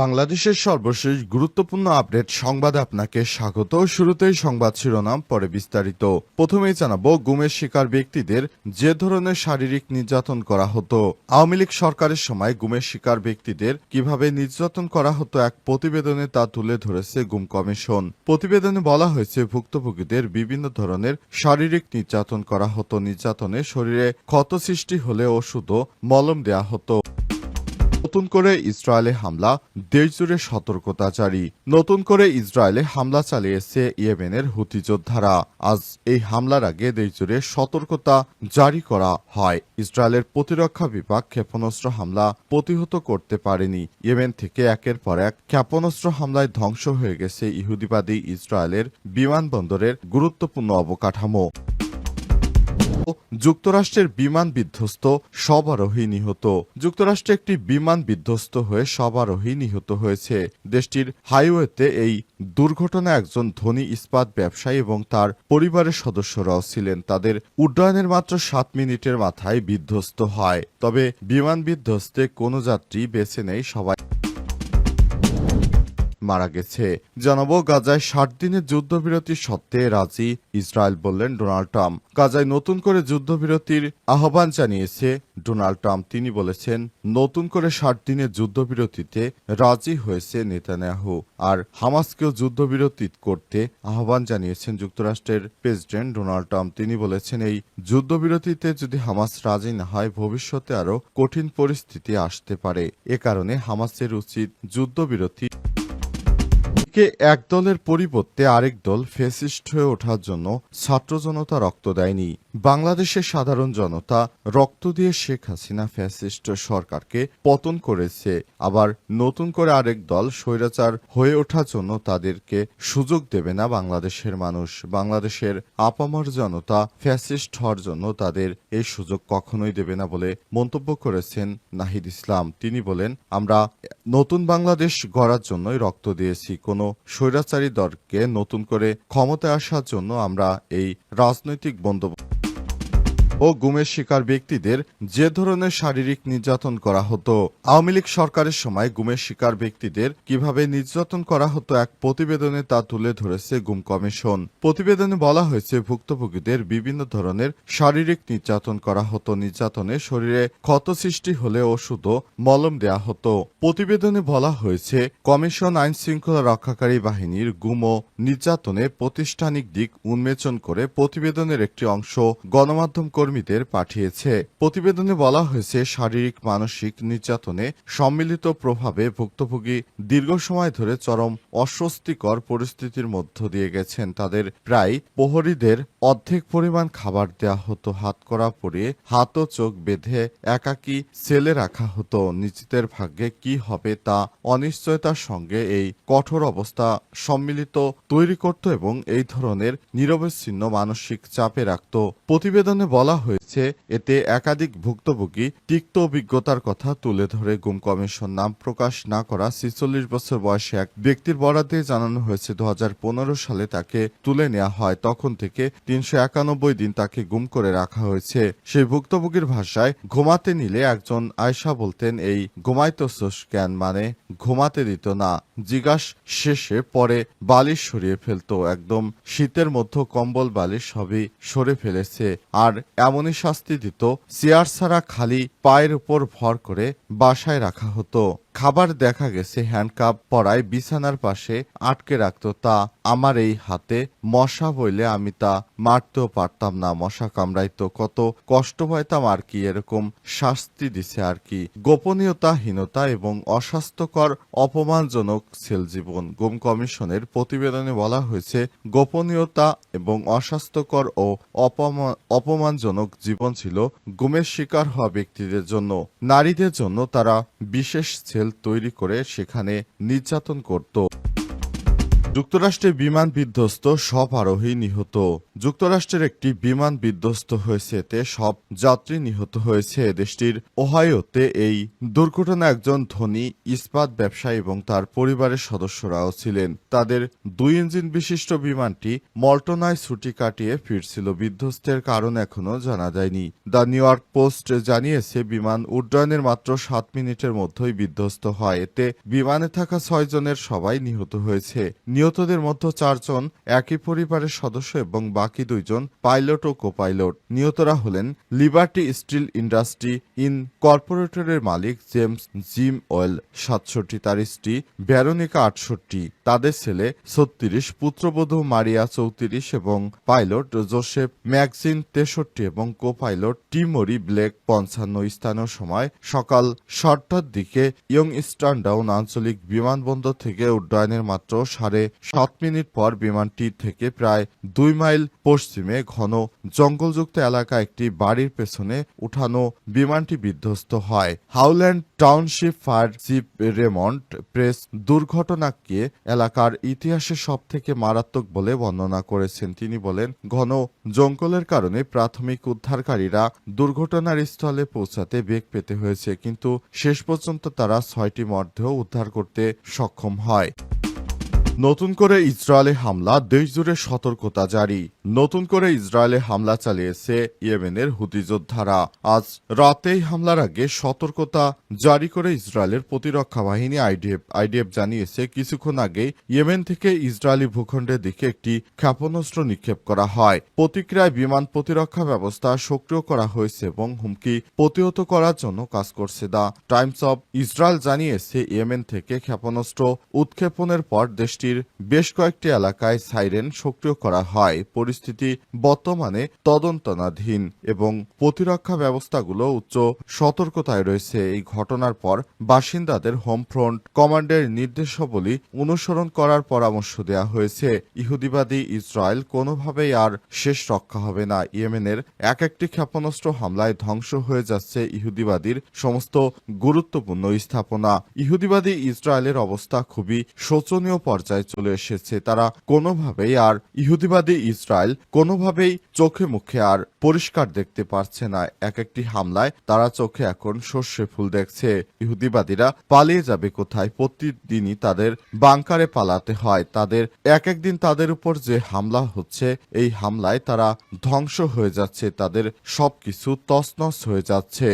বাংলাদেশের সর্বশেষ গুরুত্বপূর্ণ আপডেট সংবাদে আপনাকে স্বাগত। শুরুতেই সংবাদ শিরোনাম, পরে বিস্তারিত। প্রথমেই জানাব, গুমের শিকার ব্যক্তিদের যে ধরনের শারীরিক নির্যাতন করা হতো। আওয়ামী লীগ সরকারের সময় গুমের শিকার ব্যক্তিদের কীভাবে নির্যাতন করা হতো এক প্রতিবেদনে তা তুলে ধরেছে গুম কমিশন। প্রতিবেদনে বলা হয়েছে, ভুক্তভোগীদের বিভিন্ন ধরনের শারীরিক নির্যাতন করা হতো। নির্যাতনে শরীরে ক্ষত সৃষ্টি হলে ওষুধও মলম দেয়া হতো। নতুন করে ইসরায়েলে হামলা, দেশজুড়ে সতর্কতা জারি। নতুন করে ইসরায়েলে হামলা চালিয়েছে ইয়েমেনের হুতি যোদ্ধারা। আজ এই হামলার আগে দেশজুড়ে সতর্কতা জারি করা হয়। ইসরায়েলের প্রতিরক্ষা বিভাগ ক্ষেপণাস্ত্র হামলা প্রতিহত করতে পারেনি। ইয়েমেন থেকে একের পর এক ক্ষেপণাস্ত্র হামলায় ধ্বংস হয়ে গেছে ইহুদিবাদী ইসরায়েলের বিমানবন্দরের গুরুত্বপূর্ণ অবকাঠামো। যুক্তরাষ্ট্রের বিমান বিধ্বস্ত সব আরোহী নিহত। যুক্তরাষ্ট্রে একটি বিমান বিধ্বস্ত হয়ে সব আরোহী নিহত হয়েছে। দেশটির হাইওয়েতে এই দুর্ঘটনায় একজন ধনী ইস্পাত ব্যবসায়ী এবং তার পরিবারের সদস্যরাও ছিলেন। তাদের উড্ডয়নের মাত্র সাত মিনিটের মাথায় বিধ্বস্ত হয়। তবে বিমান বিধ্বস্তে কোনো যাত্রী বেছে নেই সবাই। মারা গেছে। জানাব, গাজায় ষাট দিনের যুদ্ধবিরতি সত্ত্বে রাজি ইসরায়েল বললেন ডোনাল্ড ট্রাম্প। গাজায় নতুন করে যুদ্ধবিরতির আহ্বান জানিয়েছে ডোনাল্ড ট্রাম্প। তিনি বলেছেন, নতুন করে ষাট দিনের যুদ্ধবিরতিতে রাজি হয়েছে নেতানিয়াহু। আর হামাসকেও যুদ্ধবিরতি করতে আহ্বান জানিয়েছেন যুক্তরাষ্ট্রের প্রেসিডেন্ট ডোনাল্ড ট্রাম্প। তিনি বলেছেন, এই যুদ্ধবিরতিতে যদি হামাস রাজি না হয়, ভবিষ্যতে আরও কঠিন পরিস্থিতি আসতে পারে। এ কারণে হামাসের উচিত যুদ্ধবিরতি কে এক দলের পরিবর্তে আরেক দল ফেসিস্ট হয়ে ওঠার জন্য ছাত্র জনতা রক্ত দেয়নি। বাংলাদেশের সাধারণ জনতা রক্ত দিয়ে শেখ হাসিনা ফ্যাসিস্ট সরকারকে পতন করেছে। আবার নতুন করে আরেক দল স্বৈরাচার হয়ে ওঠার জন্য তাদেরকে সুযোগ দেবে না বাংলাদেশের মানুষ। বাংলাদেশের আপামর জনতা ফ্যাসিস্ট হওয়ার জন্য তাদের এই সুযোগ কখনোই দেবে না বলে মন্তব্য করেছেন নাহিদ ইসলাম। তিনি বলেন, আমরা নতুন বাংলাদেশ গড়ার জন্যই রক্ত দিয়েছি। কোনো স্বৈরাচারী দলকে নতুন করে ক্ষমতায় আসার জন্য আমরা এই রাজনৈতিক বন্দোবস্ত ও গুমের শিকার ব্যক্তিদের যে ধরনের শারীরিক নির্যাতন করা হতো। আওয়ামী লীগ সরকারের সময় গুমের শিকার ব্যক্তিদের কীভাবে নির্যাতন করা হতো এক প্রতিবেদনে তা তুলে ধরেছে গুম কমিশন। প্রতিবেদনে বলা হয়েছে, ভুক্তভোগীদের বিভিন্ন ধরনের শারীরিক নির্যাতন করা হতো। নির্যাতনে শরীরে ক্ষত সৃষ্টি হলে ওষুধও মলম দেয়া হতো। প্রতিবেদনে বলা হয়েছে, কমিশন আইন শৃঙ্খলা রক্ষাকারী বাহিনীর গুম ও নির্যাতনে প্রাতিষ্ঠানিক দিক উন্মোচন করে প্রতিবেদনের একটি অংশ গণমাধ্যম কর্মীদের পাঠিয়েছে। প্রতিবেদনে বলা হয়েছে, শারীরিক, মানসিক নির্যাতনে সম্মিলিত প্রভাবে ভুক্তভোগী দীর্ঘ সময় ধরে চরম অস্বস্তিকর পরিস্থিতির মধ্য দিয়ে গেছেন। তাদের প্রায় প্রহরীদের অর্ধেক পরিমাণ খাবার দেয়া হতো, হাত করা পরিয়ে হাত ও চোখ বেঁধে একাকী সেলে রাখা হতো। নিজেদের ভাগ্যে কি হবে তা অনিশ্চয়তার সঙ্গে এই কঠোর অবস্থা সম্মিলিত তৈরি করত এবং এই ধরনের নিরবচ্ছিন্ন মানসিক চাপে রাখত। প্রতিবেদনে বলা হয়েছে। এতে একাধিক ভুক্তভোগী তিক্ত অভিজ্ঞতার কথা তুলে ধরে গুম কমিশন নাম প্রকাশ না করা ছিচল্লিশ বছর বয়সী এক ব্যক্তির বরাদ্দে জানানো হয়েছে দু সালে তাকে তুলে নেওয়া হয়। তখন থেকে তিনশো একানব্বই দিন তাকে গুম করে রাখা হয়েছে। সেই ভুক্তভোগীর ভাষায়, ঘুমাতে নিলে একজন আয়সা বলতেন, এই ঘুমাইতোস কেন মানে ঘুমাতে দিত না। জিজ্ঞাস শেষে পরে বালিশ সরিয়ে ফেলতো। একদম শীতের মধ্যে কম্বল বালিশ সবই সরে ফেলেছে। আর এমনই শাস্তি দিত চেয়ার ছাড়া খালি পায়ের উপর ভর করে বাসায় রাখা হতো। খাবার দেখা গেছে হ্যান্ডকাপ পরায় বিছানার পাশে আটকে রাখতো। তা আমার এই হাতে মশা বইলে আমি তা মারতেও পারতাম না। মশা কামড়াইতো, কত কষ্ট পাইতাম আর কি এরকম শাস্তি দিছে আর কি। গোপনীয়তাহীনতা এবং অস্বাস্থ্যকর অপমানজনক সেল জীবন। গুম কমিশনের প্রতিবেদনে বলা হয়েছে, গোপনীয়তা এবং অস্বাস্থ্যকর ও অপমা- অপমানজনক জীবন ছিল গুমের শিকার হওয়া ব্যক্তিদের জন্য। নারীদের জন্য তারা বিশেষ তৈরি করে সেখানে নির্যাতন করত। যুক্তরাষ্ট্রে বিমান বিধ্বস্ত সব আরোহী নিহত। যুক্তরাষ্ট্রের একটি বিমান বিধ্বস্ত হয়েছে, এতে সব যাত্রী নিহত হয়েছে। দেশটির ওহাইওতে এই দুর্ঘটনা একজন ধনী ইস্পাত ব্যবসায়ী এবং তার পরিবারের সদস্যরাও ছিলেন। তাদের দুই ইঞ্জিন বিশিষ্ট বিমানটি মল্টনায় ছুটি কাটিয়ে ফিরছিল। বিধ্বস্তের কারণ এখনও জানা যায়নি। দ্য নিউ ইয়র্ক পোস্ট জানিয়েছে, বিমান উড্ডয়নের মাত্র সাত মিনিটের মধ্যেই বিধ্বস্ত হয়। এতে বিমানে থাকা ছয় জনের সবাই নিহত হয়েছে। নিহতদের মধ্যে চারজন একই পরিবারের সদস্য এবং বাকি দুইজন পাইলট ও কোপাইলট। নিহতরা হলেন লিবার্টি স্টিল ইন্ডাস্ট্রি ইন কর্পোরেটরের মালিক জেমস জিম ওয়েল, সাতষট্টি, তার স্ত্রী ব্যারোনিকা আটষট্টি, তাদের ছেলে ছত্রিশ, পুত্রবধূ মারিয়া, চৌত্রিশ এবং পাইলট জোসেফ ম্যাগজিন, তেষট্টি এবং কোপাইলট টিমরি ব্লেক, পঞ্চান্ন স্থানীয় সময় সকাল সাতটার দিকে ইয়ং ইস্টার্ন স্টানডাউন আঞ্চলিক বিমানবন্দর থেকে উড্ডয়নের মাত্র সাড়ে সাত মিনিট পর বিমানটি থেকে প্রায় দুই মাইল পশ্চিমে ঘন জঙ্গলযুক্ত এলাকা একটি বাড়ির পেছনে উঠানো বিমানটি বিধ্বস্ত হয়। Howland township fire chief Raymond Press দুর্ঘটনাকে এলাকার ইতিহাসে সব থেকে মারাত্মক বলে বর্ণনা করেছেন। তিনি বলেন, ঘন জঙ্গলের কারণে প্রাথমিক উদ্ধারকারীরা দুর্ঘটনার স্থলে পৌঁছাতে বেগ পেতে হয়েছে, কিন্তু শেষ পর্যন্ত তারা ছয়টি মর্দেহ উদ্ধার করতে সক্ষম হয়। নতুন করে ইসরায়েলে হামলা দেশজুড়ে সতর্কতা জারি। নতুন করে ইসরায়েলে হামলা চালিয়েছে ইয়েমেনের হুতি যোদ্ধারা। আজ রাতেই হামলার আগে সতর্কতা জারি করে ইসরায়েলের প্রতিরক্ষা বাহিনী আইডিএফ। আইডিএফ জানিয়েছে, কিছুক্ষণ আগে ইয়েমেন থেকে ইসরায়েলি ভূখণ্ডের দিকে একটি ক্ষেপণাস্ত্র নিক্ষেপ করা হয়। প্রতিক্রিয়ায় বিমান প্রতিরক্ষা ব্যবস্থা সক্রিয় করা হয়েছে এবং হুমকি প্রতিহত করার জন্য কাজ করছে দা। টাইমস অব ইসরায়েল জানিয়েছে, ইয়েমেন থেকে ক্ষেপণাস্ত্র উৎক্ষেপণের পর দেশটির বেশ কয়েকটি এলাকায় সাইরেন সক্রিয় করা হয়। পরিস্থিতি বর্তমানে তদন্তনাধীন এবং প্রতিরক্ষা ব্যবস্থাগুলো উচ্চ সতর্কতায় রয়েছে। এই ঘটনার পর বাসিন্দাদের হোম ফ্রন্ট কমান্ডের নির্দেশাবলী অনুসরণ করার পরামর্শ দেওয়া হয়েছে। ইহুদিবাদী ইসরায়েল কোনোভাবেই আর শেষ রক্ষা হবে না। ইয়েমেনের এক একটি ক্ষেপণাস্ত্র হামলায় ধ্বংস হয়ে যাচ্ছে ইহুদিবাদীর সমস্ত গুরুত্বপূর্ণ স্থাপনা। ইহুদিবাদী ইসরায়েলের অবস্থা খুবই শোচনীয় পর্যায়ে চলে এসেছে। তারা কোনোভাবেই আর ইহুদিবাদী ইসরায়েল কোনোভাবেই চোখে মুখে আর পরিষ্কার দেখতে পারছে না। এক একটি হামলায় তারা চোখে এখন সর্ষে ফুল দেখছে। ইহুদিবাদীরা পালিয়ে যাবে কোথায় প্রতিদিনই তাদের বাংকারে পালাতে হয়। তাদের এক একদিন তাদের উপর যে হামলা হচ্ছে, এই হামলায় তারা ধ্বংস হয়ে যাচ্ছে। তাদের সবকিছু তছনছ হয়ে যাচ্ছে।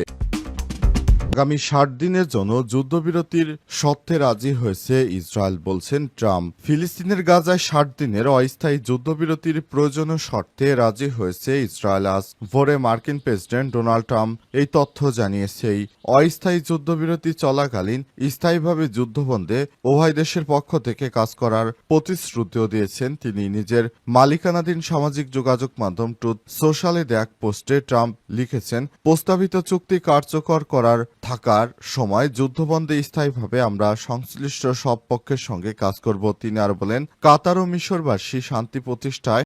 আগামী ষাট দিনের জন্য যুদ্ধবিরতির শর্তে রাজি হয়েছে ইসরায়েল, বলছেন ট্রাম্প। ফিলিস্তিনের গাজায় ষাট দিনের অস্থায়ী যুদ্ধবিরতির প্রয়োজনীয় শর্তে রাজি হয়েছে ইসরায়েল। আজ ভোরে মার্কিন প্রেসিডেন্ট ডোনাল্ড ট্রাম্প এই তথ্য জানিয়েছে। এই অস্থায়ী যুদ্ধবিরতি চলাকালীন স্থায়ীভাবে যুদ্ধবন্ধে উভয় দেশের পক্ষ থেকে কাজ করার প্রতিশ্রুতিও দিয়েছেন তিনি। নিজের মালিকানাধীন সামাজিক যোগাযোগ মাধ্যম ট্রুথ সোশ্যালে দেয়া পোস্টে ট্রাম্প লিখেছেন, প্রস্তাবিত চুক্তি কার্যকর করার থাকার সময় যুদ্ধবন্দে স্থায়ীভাবে আমরা সংশ্লিষ্ট সব পক্ষের সঙ্গে কাজ করব, তিনি আর বলেন। কাতার ও মিশরবাসী শান্তি প্রতিষ্ঠায়